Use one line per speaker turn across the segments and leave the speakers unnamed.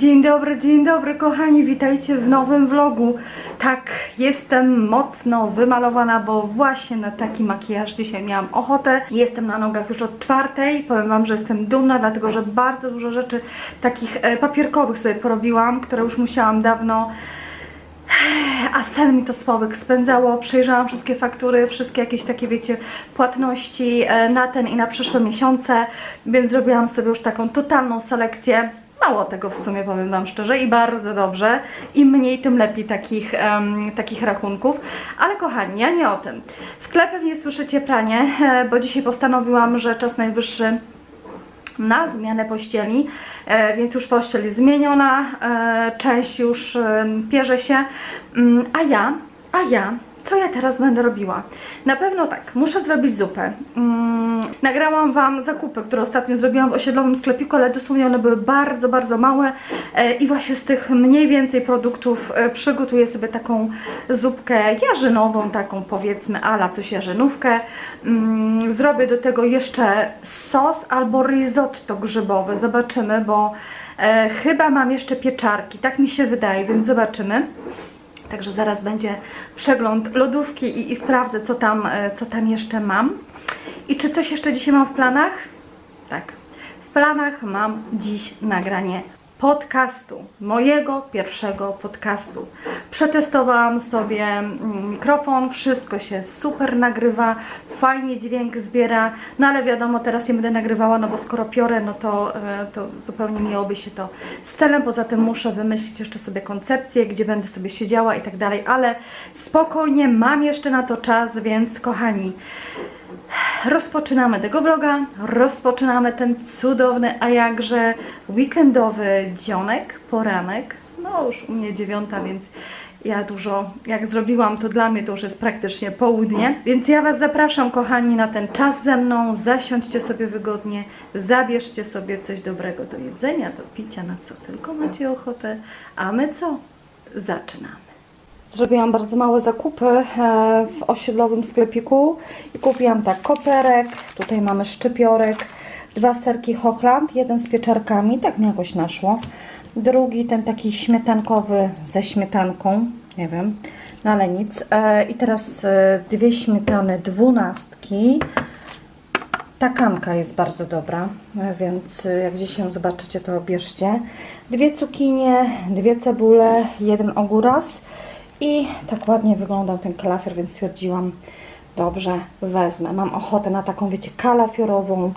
Dzień dobry, dzień dobry kochani, witajcie w nowym vlogu. Tak, jestem mocno wymalowana, bo właśnie na taki makijaż dzisiaj miałam ochotę. Jestem na nogach już od czwartej, powiem Wam, że jestem dumna, dlatego że bardzo dużo rzeczy takich e, papierkowych sobie porobiłam, które już musiałam dawno a sen mi to słowek spędzało. Przejrzałam wszystkie faktury, wszystkie jakieś takie, wiecie, płatności e, na ten i na przyszłe miesiące, więc zrobiłam sobie już taką totalną selekcję. Mało tego w sumie, powiem Wam szczerze, i bardzo dobrze. Im mniej, tym lepiej takich, em, takich rachunków. Ale kochani, ja nie o tym. W tle pewnie słyszycie pranie, e, bo dzisiaj postanowiłam, że czas najwyższy na zmianę pościeli, e, więc już pościel jest zmieniona, e, część już pierze się, Mm, a ja, a ja, co ja teraz będę robiła? Na pewno tak, muszę zrobić zupę. Mm, nagrałam Wam zakupy, które ostatnio zrobiłam w osiedlowym sklepiku, ale dosłownie one były bardzo, bardzo małe e, i właśnie z tych mniej więcej produktów e, przygotuję sobie taką zupkę jarzynową, taką powiedzmy ala coś jarzynówkę. Mm, zrobię do tego jeszcze sos albo risotto grzybowe, zobaczymy, bo e, chyba mam jeszcze pieczarki, tak mi się wydaje, więc zobaczymy. Także zaraz będzie przegląd lodówki i, i sprawdzę, co tam, e, co tam jeszcze mam. I czy coś jeszcze dzisiaj mam w planach? Tak. W planach mam dziś nagranie podcastu, mojego pierwszego podcastu. Przetestowałam sobie mm, mikrofon, wszystko się super nagrywa, fajnie dźwięk zbiera, no ale wiadomo, teraz nie będę nagrywała, no bo skoro piorę, no to, e, to zupełnie miałoby się to stylem. Poza tym muszę wymyślić jeszcze sobie koncepcję, gdzie będę sobie siedziała i tak dalej, ale spokojnie, mam jeszcze na to czas, więc kochani, rozpoczynamy tego vloga, rozpoczynamy ten cudowny, a jakże weekendowy dzionek, poranek. No już u mnie dziewiąta, więc ja dużo, jak zrobiłam, to dla mnie to już jest praktycznie południe. Więc ja Was zapraszam, kochani, na ten czas ze mną. Zasiądźcie sobie wygodnie, zabierzcie sobie coś dobrego do jedzenia, do picia, na co tylko macie ochotę. A my co? Zaczynamy. Zrobiłam bardzo małe zakupy e, w osiedlowym sklepiku i kupiłam tak koperek, tutaj mamy szczypiorek, dwa serki Hochland, jeden z pieczarkami, tak mi jakoś naszło. Drugi ten taki śmietankowy ze śmietanką, nie wiem, no ale nic. E, I teraz e, dwie śmietany dwunastki. Ta kanka jest bardzo dobra, więc jak gdzieś ją zobaczycie, to bierzcie. Dwie cukinie, dwie cebule, jeden ogóras i tak ładnie wyglądał ten kalafior, więc stwierdziłam, dobrze, wezmę. Mam ochotę na taką, wiecie, kalafiorową,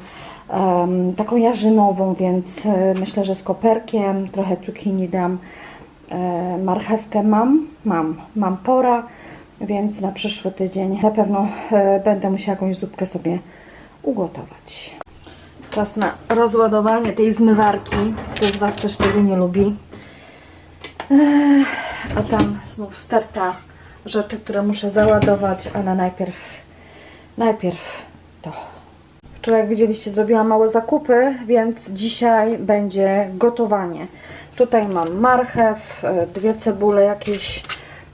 em, taką jarzynową, więc e, myślę, że z koperkiem, trochę cukinii dam. E, marchewkę mam, mam, mam pora, więc na przyszły tydzień na pewno e, będę musiała jakąś zupkę sobie ugotować. Czas na rozładowanie tej zmywarki. Kto z Was też tego nie lubi. Ech, A tam znów sterta rzeczy, które muszę załadować, ale najpierw, najpierw to. Wczoraj, jak widzieliście, zrobiłam małe zakupy, więc dzisiaj będzie gotowanie. Tutaj mam marchew, e, dwie cebule jakieś.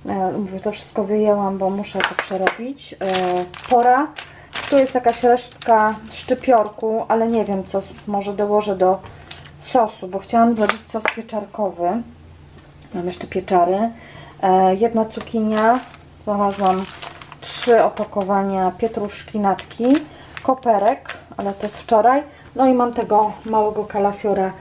e, Mówię, to wszystko wyjęłam, bo muszę to przerobić. E, Pora. Tu jest jakaś resztka szczypiorku, ale nie wiem co, może dołożę do sosu, bo chciałam zrobić sos pieczarkowy. Mam jeszcze pieczary. E, jedna cukinia. Znalazłam trzy opakowania pietruszki natki. Koperek, ale to jest wczoraj. No i mam tego małego kalafiora,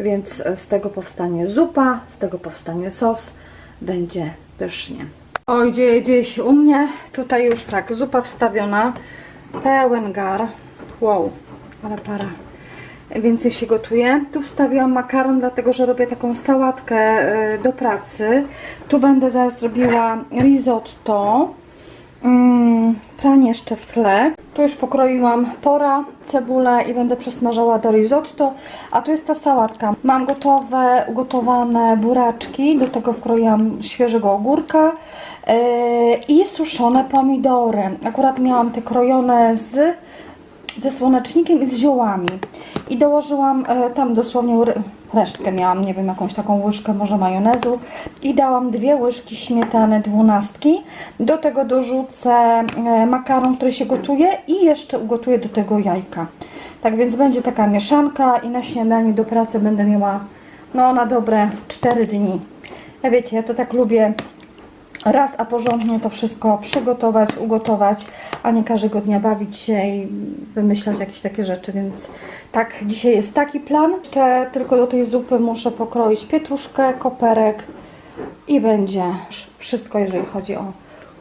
więc z tego powstanie zupa, z tego powstanie sos. Będzie pysznie. Oj, dzieje, dzieje się u mnie. Tutaj już tak, zupa wstawiona. Pełen gar. Wow, ale para więcej się gotuje. Tu wstawiłam makaron, dlatego że robię taką sałatkę e, do pracy. Tu będę zaraz robiła risotto. Mm, pranie jeszcze w tle. Tu już pokroiłam pora, cebulę i będę przesmażała do risotto. A tu jest ta sałatka. Mam gotowe, ugotowane buraczki. Do tego wkroiłam świeżego ogórka. e, I suszone pomidory. Akurat miałam te krojone z ze słonecznikiem i z ziołami. I dołożyłam e, tam dosłownie resztkę miałam, nie wiem, jakąś taką łyżkę może majonezu i dałam dwie łyżki śmietany dwunastki. Do tego dorzucę e, makaron, który się gotuje i jeszcze ugotuję do tego jajka. Tak więc będzie taka mieszanka i na śniadanie do pracy będę miała no na dobre 4 dni. Ja wiecie, ja to tak lubię raz, a porządnie to wszystko przygotować, ugotować, a nie każdego dnia bawić się i wymyślać jakieś takie rzeczy, więc tak, dzisiaj jest taki plan. Jeszcze tylko do tej zupy muszę pokroić pietruszkę, koperek i będzie wszystko, jeżeli chodzi o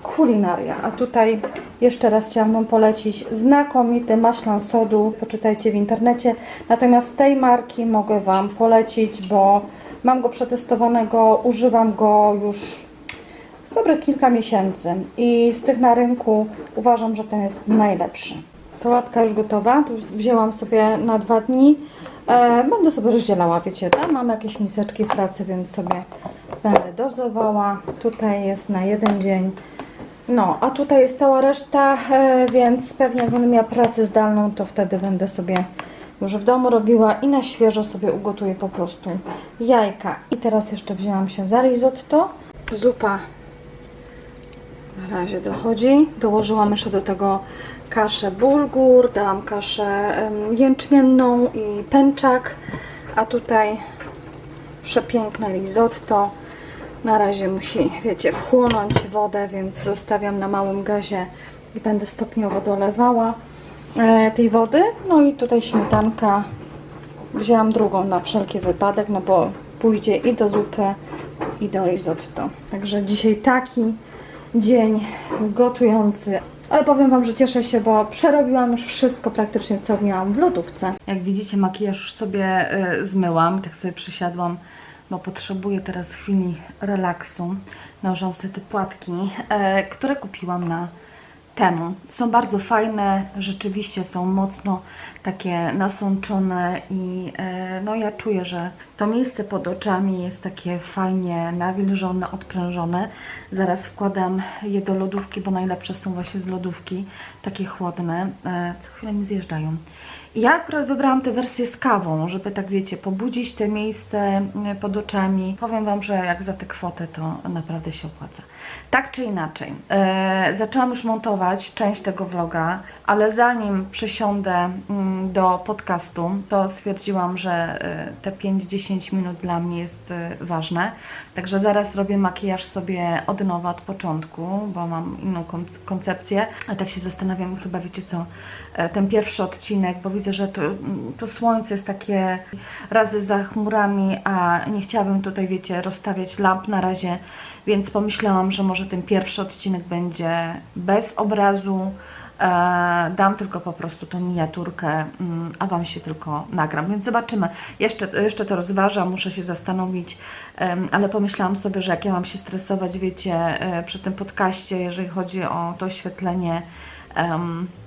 kulinaria. A tutaj jeszcze raz chciałam polecić znakomity maślan sodu, poczytajcie w internecie. Natomiast tej marki mogę Wam polecić, bo mam go przetestowanego, używam go już z dobrych kilka miesięcy i z tych na rynku uważam, że ten jest najlepszy. Sałatka już gotowa, tu wzięłam sobie na dwa dni. E, będę sobie rozdzielała, wiecie, tam mam jakieś miseczki w pracy, więc sobie będę dozowała. Tutaj jest na jeden dzień. No, a tutaj jest cała reszta, e, więc pewnie jak będę miała pracę zdalną, to wtedy będę sobie już w domu robiła i na świeżo sobie ugotuję po prostu jajka. I teraz jeszcze wzięłam się za risotto. Zupa na razie dochodzi. Dołożyłam jeszcze do tego kaszę bulgur, dałam kaszę jęczmienną i pęczak, a tutaj przepiękne risotto. Na razie musi, wiecie, wchłonąć wodę, więc zostawiam na małym gazie i będę stopniowo dolewała e, tej wody. No i tutaj śmietanka. Wzięłam drugą na wszelki wypadek, no bo pójdzie i do zupy, i do risotto. Także dzisiaj taki dzień gotujący. Ale powiem Wam, że cieszę się, bo przerobiłam już wszystko praktycznie, co miałam w lodówce. Jak widzicie, makijaż już sobie y, zmyłam, tak sobie przysiadłam, bo potrzebuję teraz chwili relaksu. Nałożyłam sobie te płatki, e, które kupiłam na temu. Są bardzo fajne, rzeczywiście są mocno takie nasączone i e, no ja czuję, że to miejsce pod oczami jest takie fajnie nawilżone, odprężone. Zaraz wkładam je do lodówki, bo najlepsze są właśnie z lodówki, takie chłodne. E, co chwilę mi zjeżdżają. Ja akurat wybrałam tę wersję z kawą, żeby tak wiecie, pobudzić te miejsce mm, pod oczami. Powiem Wam, że jak za tę kwotę to naprawdę się opłaca. Tak czy inaczej, e, zaczęłam już montować część tego vloga, ale zanim przesiądę mm, do podcastu, to stwierdziłam, że e, te 5-10 minut dla mnie jest e, ważne. Także zaraz robię makijaż sobie od nowa, od początku, bo mam inną kon- koncepcję. A tak się zastanawiam, chyba wiecie co, e, ten pierwszy odcinek, bo widzę, że to, to słońce jest takie razy za chmurami, a nie chciałabym tutaj, wiecie, rozstawiać lamp na razie, więc pomyślałam, że może ten pierwszy odcinek będzie bez obrazu. E, dam tylko po prostu tą miniaturkę, mm, a Wam się tylko nagram, więc zobaczymy. Jeszcze, jeszcze to rozważam, muszę się zastanowić, em, ale pomyślałam sobie, że jak ja mam się stresować, wiecie, e, przy tym podcaście, jeżeli chodzi o to oświetlenie,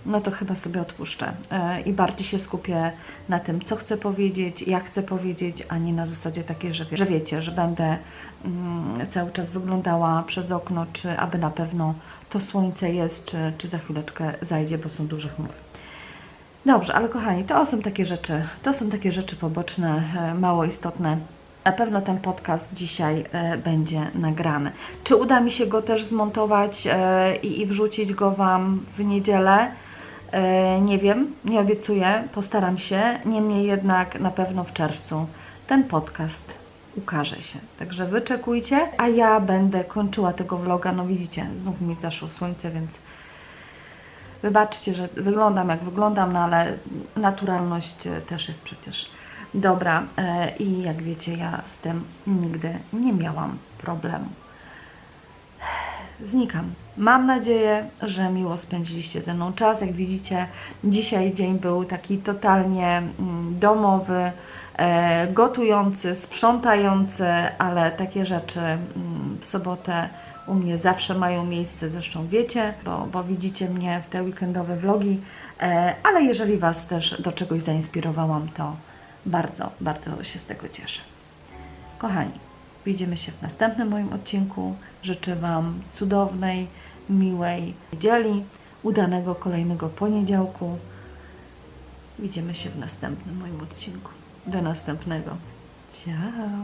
no to chyba sobie odpuszczę e, i bardziej się skupię na tym, co chcę powiedzieć, jak chcę powiedzieć, a nie na zasadzie takiej, że, wie- że wiecie, że będę mm, cały czas wyglądała przez okno, czy aby na pewno to słońce jest, czy, czy za chwileczkę zajdzie, bo są duże chmury. Dobrze, ale kochani, to są takie rzeczy, to są takie rzeczy poboczne, e, mało istotne. Na pewno ten podcast dzisiaj e, będzie nagrany. Czy uda mi się go też zmontować e, i, wrzucić go Wam w niedzielę? E, nie wiem, nie obiecuję, postaram się. Niemniej jednak na pewno w czerwcu ten podcast ukaże się. Także wyczekujcie, a ja będę kończyła tego vloga. No widzicie, znów mi zaszło słońce, więc wybaczcie, że wyglądam jak wyglądam, no ale naturalność też jest przecież dobra. E, I jak wiecie, ja z tym nigdy nie miałam problemu. Znikam. Mam nadzieję, że miło spędziliście ze mną czas. Jak widzicie, dzisiaj dzień był taki totalnie mm, domowy, e, gotujący, sprzątający, ale takie rzeczy mm, w sobotę u mnie zawsze mają miejsce, zresztą wiecie, bo, bo widzicie mnie w te weekendowe vlogi, e, ale jeżeli Was też do czegoś zainspirowałam, to bardzo, bardzo się z tego cieszę. Kochani, widzimy się w następnym moim odcinku. Życzę Wam cudownej, miłej niedzieli, udanego kolejnego poniedziałku. Widzimy się w następnym moim odcinku. Do następnego. Ciao!